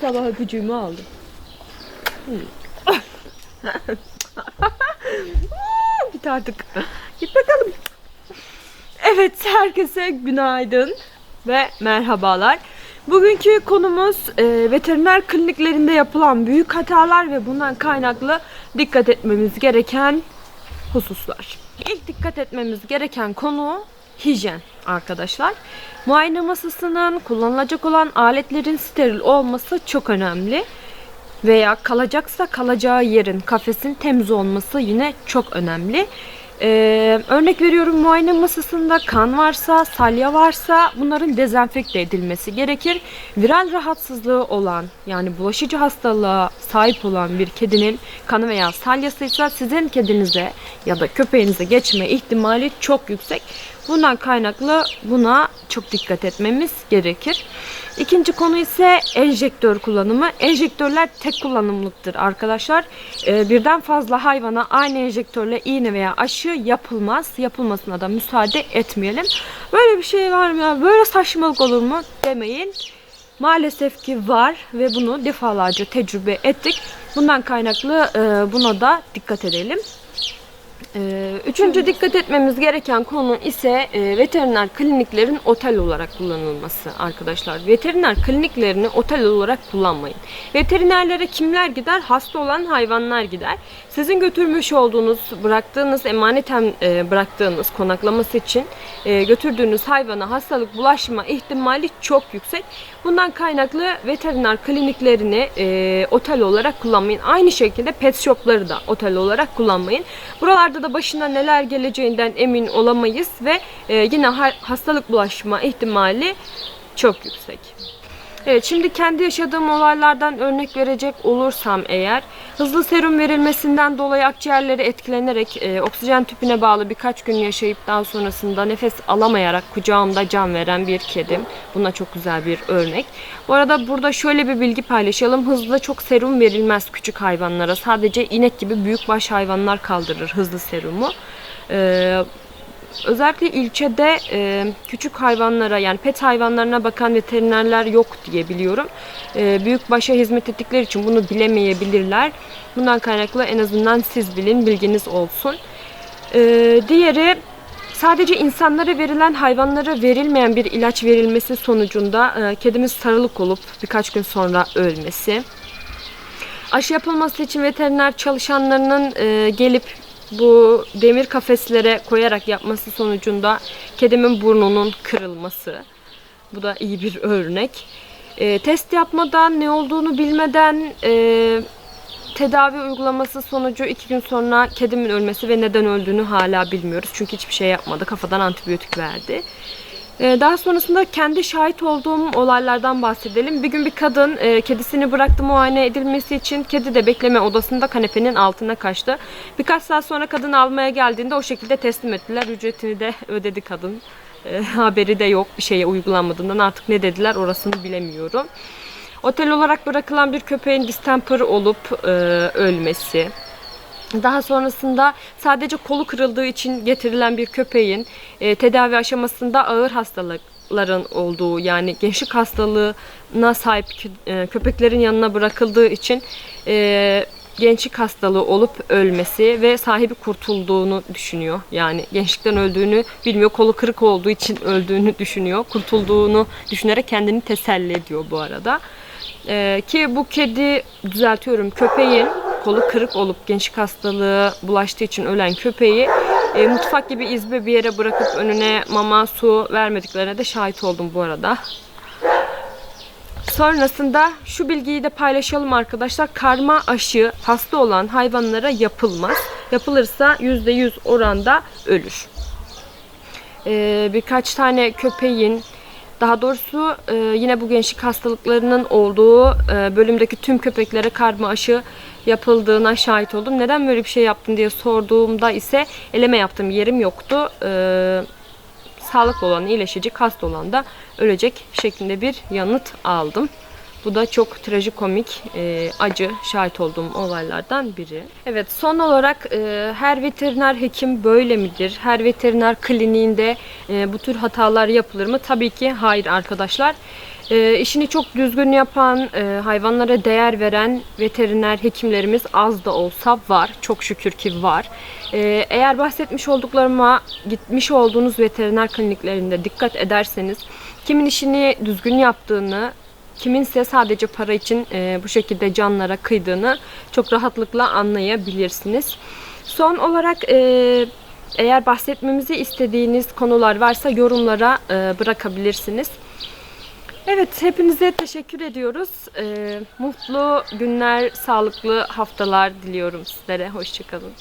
Sabah öpücüğümü aldım. Git artık. Git bakalım. Evet herkese günaydın ve merhabalar. Bugünkü konumuz e, veteriner kliniklerinde yapılan büyük hatalar ve bundan kaynaklı dikkat etmemiz gereken hususlar. İlk dikkat etmemiz gereken konu hijyen arkadaşlar. Muayene masasının kullanılacak olan aletlerin steril olması çok önemli. Veya kalacaksa kalacağı yerin, kafesin temiz olması yine çok önemli. Ee, örnek veriyorum muayene masasında kan varsa, salya varsa bunların dezenfekte edilmesi gerekir. Viral rahatsızlığı olan yani bulaşıcı hastalığa sahip olan bir kedinin kanı veya salyası ise sizin kedinize ya da köpeğinize geçme ihtimali çok yüksek. Bundan kaynaklı buna çok dikkat etmemiz gerekir. İkinci konu ise enjektör kullanımı. Enjektörler tek kullanımlıktır arkadaşlar. Ee, birden fazla hayvana aynı enjektörle iğne veya aşı yapılmaz. Yapılmasına da müsaade etmeyelim. Böyle bir şey var mı ya? Böyle saçmalık olur mu? Demeyin. Maalesef ki var ve bunu defalarca tecrübe ettik. Bundan kaynaklı e, buna da dikkat edelim. Ee, Üçüncü dikkat etmemiz gereken konu ise e, veteriner kliniklerin otel olarak kullanılması arkadaşlar. Veteriner kliniklerini otel olarak kullanmayın. Veterinerlere kimler gider? Hasta olan hayvanlar gider. Sizin götürmüş olduğunuz, bıraktığınız, emaneten e, bıraktığınız konaklaması için e, götürdüğünüz hayvana hastalık bulaşma ihtimali çok yüksek. Bundan kaynaklı veteriner kliniklerini e, otel olarak kullanmayın. Aynı şekilde pet shopları da otel olarak kullanmayın. Buralarda da başına neler geleceğinden emin olamayız ve e, yine ha- hastalık bulaşma ihtimali çok yüksek. Evet şimdi kendi yaşadığım olaylardan örnek verecek olursam eğer hızlı serum verilmesinden dolayı akciğerleri etkilenerek e, oksijen tüpüne bağlı birkaç gün yaşayıp daha sonrasında nefes alamayarak kucağımda can veren bir kedim. Buna çok güzel bir örnek. Bu arada burada şöyle bir bilgi paylaşalım. Hızlı çok serum verilmez küçük hayvanlara. Sadece inek gibi büyükbaş hayvanlar kaldırır hızlı serumu. Ee, Özellikle ilçede e, küçük hayvanlara yani pet hayvanlarına bakan veterinerler yok diye biliyorum. E, büyükbaşa hizmet ettikleri için bunu bilemeyebilirler. Bundan kaynaklı en azından siz bilin, bilginiz olsun. E, diğeri sadece insanlara verilen hayvanlara verilmeyen bir ilaç verilmesi sonucunda e, kedimiz sarılık olup birkaç gün sonra ölmesi. Aşı yapılması için veteriner çalışanlarının e, gelip bu demir kafeslere koyarak yapması sonucunda kedimin burnunun kırılması. Bu da iyi bir örnek. E, test yapmadan, ne olduğunu bilmeden e, tedavi uygulaması sonucu iki gün sonra kedimin ölmesi ve neden öldüğünü hala bilmiyoruz. Çünkü hiçbir şey yapmadı. Kafadan antibiyotik verdi. Ee, Daha sonrasında kendi şahit olduğum olaylardan bahsedelim. Bir gün bir kadın e, kedisini bıraktı muayene edilmesi için. Kedi de bekleme odasında kanepenin altına kaçtı. Birkaç saat sonra kadın almaya geldiğinde o şekilde teslim ettiler. Ücretini de ödedi kadın. E, haberi de yok bir şeye uygulanmadığından artık ne dediler orasını bilemiyorum. Otel olarak bırakılan bir köpeğin distemper olup e, ölmesi. Daha sonrasında sadece kolu kırıldığı için getirilen bir köpeğin e, tedavi aşamasında ağır hastalıkların olduğu yani gençlik hastalığına sahip e, köpeklerin yanına bırakıldığı için e, gençlik hastalığı olup ölmesi ve sahibi kurtulduğunu düşünüyor. Yani gençlikten öldüğünü bilmiyor. Kolu kırık olduğu için öldüğünü düşünüyor. Kurtulduğunu düşünerek kendini teselli ediyor bu arada. Ee, ki bu kedi düzeltiyorum köpeğin kolu kırık olup gençlik hastalığı bulaştığı için ölen köpeği e, mutfak gibi izbe bir yere bırakıp önüne mama su vermediklerine de şahit oldum bu arada. Sonrasında şu bilgiyi de paylaşalım arkadaşlar. Karma aşı hasta olan hayvanlara yapılmaz. Yapılırsa %100 oranda ölür. Ee, birkaç tane köpeğin daha doğrusu e, yine bu gençlik hastalıklarının olduğu e, bölümdeki tüm köpeklere karma aşı yapıldığına şahit oldum. Neden böyle bir şey yaptın diye sorduğumda ise eleme yaptığım yerim yoktu. E, sağlıklı olan iyileşecek, hasta olan da ölecek şeklinde bir yanıt aldım. Bu da çok trajikomik, e, acı şahit olduğum olaylardan biri. Evet son olarak e, her veteriner hekim böyle midir? Her veteriner kliniğinde e, bu tür hatalar yapılır mı? Tabii ki hayır arkadaşlar. E, işini çok düzgün yapan, e, hayvanlara değer veren veteriner hekimlerimiz az da olsa var. Çok şükür ki var. E, eğer bahsetmiş olduklarıma gitmiş olduğunuz veteriner kliniklerinde dikkat ederseniz kimin işini düzgün yaptığını, kiminse sadece para için e, bu şekilde canlara kıydığını çok rahatlıkla anlayabilirsiniz. Son olarak e, eğer bahsetmemizi istediğiniz konular varsa yorumlara e, bırakabilirsiniz. Evet, hepinize teşekkür ediyoruz. E, mutlu günler, sağlıklı haftalar diliyorum sizlere. Hoşçakalın.